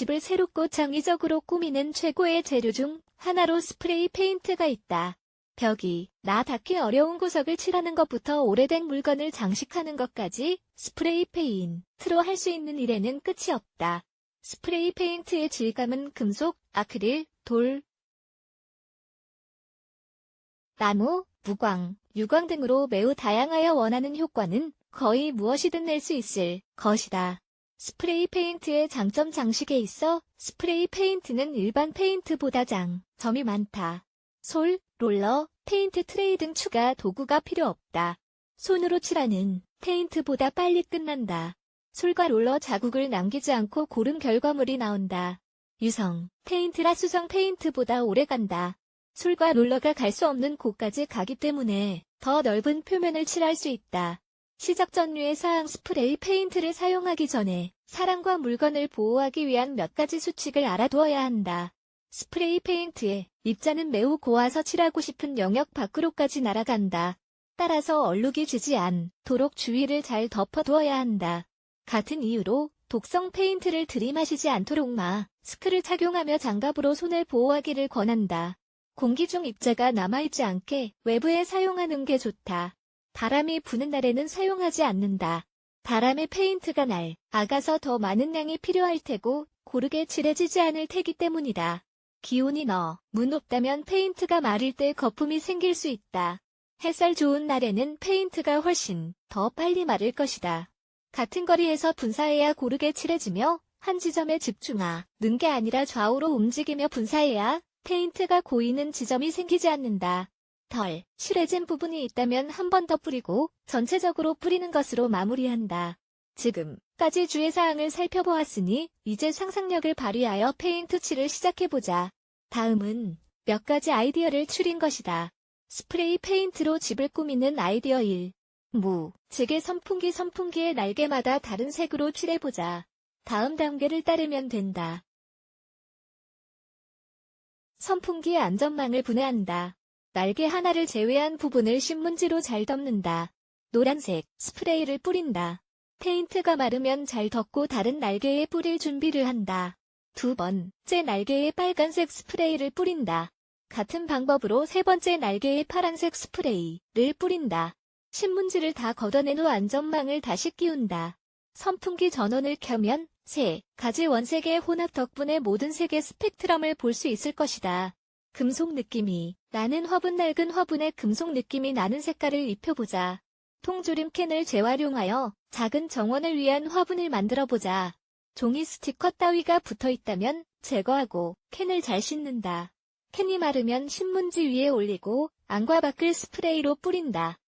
집을 새롭고 창의적으로 꾸미는 최고의 재료 중 하나로 스프레이 페인트가 있다. 벽이 나 닿기 어려운 구석을 칠하는 것부터 오래된 물건을 장식하는 것까지 스프레이 페인트로 할 수 있는 일에는 끝이 없다. 스프레이 페인트의 질감은 금속, 아크릴, 돌, 나무, 무광, 유광 등으로 매우 다양하여 원하는 효과는 거의 무엇이든 낼 수 있을 것이다. 스프레이 페인트의 장점 장식에 있어 스프레이 페인트는 일반 페인트보다 장 점이 많다. 솔, 롤러, 페인트 트레이 등 추가 도구가 필요 없다. 손으로 칠하는 페인트보다 빨리 끝난다. 솔과 롤러 자국을 남기지 않고 고른 결과물이 나온다. 유성, 페인트라 수성 페인트보다 오래 간다. 솔과 롤러가 갈 수 없는 곳까지 가기 때문에 더 넓은 표면을 칠할 수 있다. 시작 전류의 사항 스프레이 페인트를 사용하기 전에 사람과 물건을 보호하기 위한 몇 가지 수칙을 알아두어야 한다. 스프레이 페인트의 입자는 매우 고와서 칠하고 싶은 영역 밖으로까지 날아간다. 따라서 얼룩이 지지 않도록 주위를 잘 덮어두어야 한다. 같은 이유로 독성 페인트를 들이마시지 않도록 마 스크를 착용하며 장갑으로 손을 보호하기를 권한다. 공기 중 입자가 남아있지 않게 외부에 사용하는 게 좋다. 바람이 부는 날에는 사용하지 않는다. 바람에 페인트가 날, 아가서 더 많은 양이 필요할 테고 고르게 칠해지지 않을 테기 때문이다. 기온이 너무 높다면 페인트가 마를 때 거품이 생길 수 있다. 햇살 좋은 날에는 페인트가 훨씬 더 빨리 마를 것이다. 같은 거리에서 분사해야 고르게 칠해지며 한 지점에 집중하는 게 아니라 좌우로 움직이며 분사해야 페인트가 고이는 지점이 생기지 않는다. 덜 칠해진 부분이 있다면 한 번 더 뿌리고 전체적으로 뿌리는 것으로 마무리한다. 지금까지 주의사항을 살펴보았으니 이제 상상력을 발휘하여 페인트 칠을 시작해보자. 다음은 몇 가지 아이디어를 추린 것이다. 스프레이 페인트로 집을 꾸미는 아이디어 1. 무, 즉의 선풍기 선풍기의 날개마다 다른 색으로 칠해보자. 다음 단계를 따르면 된다. 선풍기의 안전망을 분해한다. 날개 하나를 제외한 부분을 신문지로 잘 덮는다. 노란색 스프레이를 뿌린다. 페인트가 마르면 잘 덮고 다른 날개에 뿌릴 준비를 한다. 두 번째 날개에 빨간색 스프레이를 뿌린다. 같은 방법으로 세 번째 날개에 파란색 스프레이를 뿌린다. 신문지를 다 걷어낸 후 안전망을 다시 끼운다. 선풍기 전원을 켜면 세 가지 원색의 혼합 덕분에 모든 색의 스펙트럼을 볼 수 있을 것이다. 금속 느낌이 나는 화분 낡은 화분에 금속 느낌이 나는 색깔을 입혀보자. 통조림 캔을 재활용하여 작은 정원을 위한 화분을 만들어보자. 종이 스티커 따위가 붙어 있다면 제거하고 캔을 잘 씻는다. 캔이 마르면 신문지 위에 올리고 안과 밖을 스프레이로 뿌린다.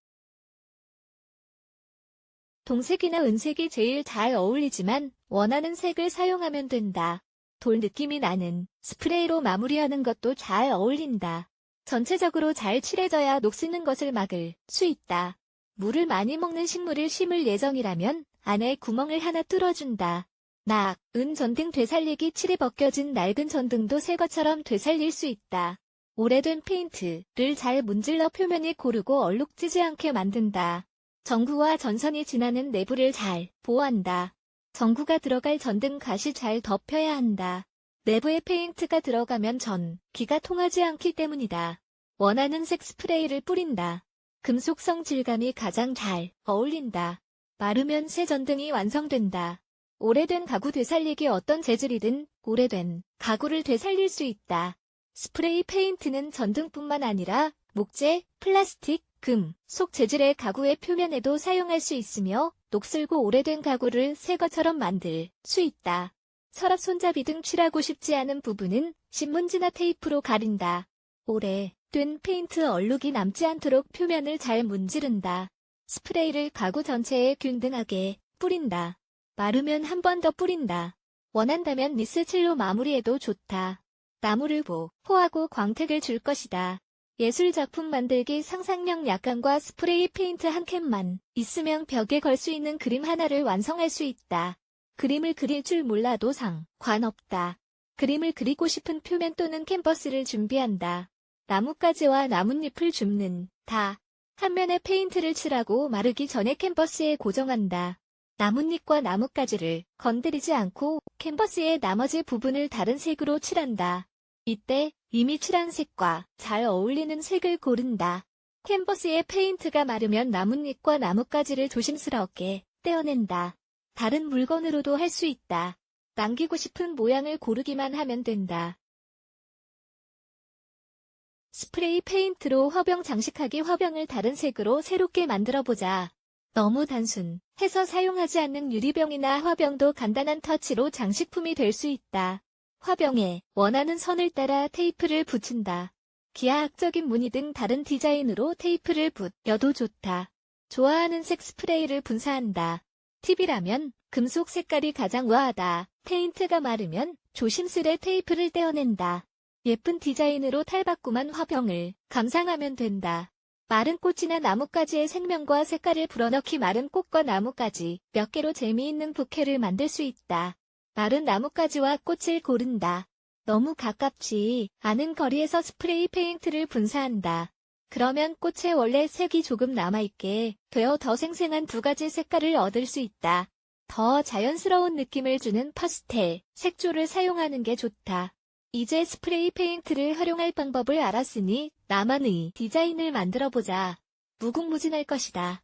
동색이나 은색이 제일 잘 어울리지만 원하는 색을 사용하면 된다. 돌 느낌이 나는 스프레이로 마무리하는 것도 잘 어울린다. 전체적으로 잘 칠해져야 녹슬는 것을 막을 수 있다. 물을 많이 먹는 식물을 심을 예정이라면 안에 구멍을 하나 뚫어준다. 낙, 은 전등 되살리기 칠에 벗겨진 낡은 전등도 새 것처럼 되살릴 수 있다. 오래된 페인트를 잘 문질러 표면이 고르고 얼룩지지 않게 만든다. 전구와 전선이 지나는 내부를 잘 보호한다. 전구가 들어갈 전등 가시 잘 덮여야 한다. 내부에 페인트가 들어가면 전 기가 통하지 않기 때문이다. 원하는 색 스프레이를 뿌린다. 금속성 질감이 가장 잘 어울린다. 마르면 새 전등이 완성된다. 오래된 가구 되살리기 어떤 재질이든 오래된 가구를 되살릴 수 있다. 스프레이 페인트는 전등뿐만 아니라 목재, 플라스틱, 금, 속 재질의 가구의 표면에도 사용할 수 있으며 녹슬고 오래된 가구를 새 것처럼 만들 수 있다. 서랍 손잡이 등 칠하고 싶지 않은 부분은 신문지나 테이프로 가린다. 오래 된 페인트 얼룩이 남지 않도록 표면을 잘 문지른다. 스프레이를 가구 전체에 균등하게 뿌린다. 마르면 한 번 더 뿌린다. 원한다면 니스칠로 마무리해도 좋다. 나무를 보호하고 광택을 줄 것이다. 예술 작품 만들기 상상력 약간과 스프레이 페인트 한 캔만 있으면 벽에 걸 수 있는 그림 하나를 완성할 수 있다. 그림을 그릴 줄 몰라도 상관없다. 그림을 그리고 싶은 표면 또는 캔버스를 준비한다. 나뭇가지와 나뭇잎을 줍는 다. 한 면에 페인트를 칠하고 마르기 전에 캔버스에 고정한다. 나뭇잎과 나뭇가지를 건드리지 않고 캔버스의 나머지 부분을 다른 색으로 칠한다. 이때 이미 칠한 색과 잘 어울리는 색을 고른다. 캔버스에 페인트가 마르면 나뭇잎과 나뭇가지를 조심스럽게 떼어낸다. 다른 물건으로도 할 수 있다. 남기고 싶은 모양을 고르기만 하면 된다. 스프레이 페인트로 화병 장식하기 화병을 다른 색으로 새롭게 만들어보자. 너무 단순 해서 사용하지 않는 유리병이나 화병도 간단한 터치로 장식품이 될 수 있다. 화병에 원하는 선을 따라 테이프를 붙인다. 기하학적인 무늬 등 다른 디자인으로 테이프를 붙여도 좋다. 좋아하는 색 스프레이를 분사한다. 팁이라면 금속 색깔이 가장 우아하다. 페인트가 마르면 조심스레 테이프를 떼어낸다. 예쁜 디자인으로 탈바꿈한 화병을 감상하면 된다. 마른 꽃이나 나뭇가지의 생명과 색깔을 불어넣기 마른 꽃과 나뭇가지 몇 개로 재미있는 부케를 만들 수 있다. 마른 나뭇가지와 꽃을 고른다. 너무 가깝지 않은 거리에서 스프레이 페인트를 분사한다. 그러면 꽃의 원래 색이 조금 남아있게 되어 더 생생한 두 가지 색깔을 얻을 수 있다. 더 자연스러운 느낌을 주는 파스텔, 색조를 사용하는 게 좋다. 이제 스프레이 페인트를 활용할 방법을 알았으니 나만의 디자인을 만들어보자. 무궁무진할 것이다.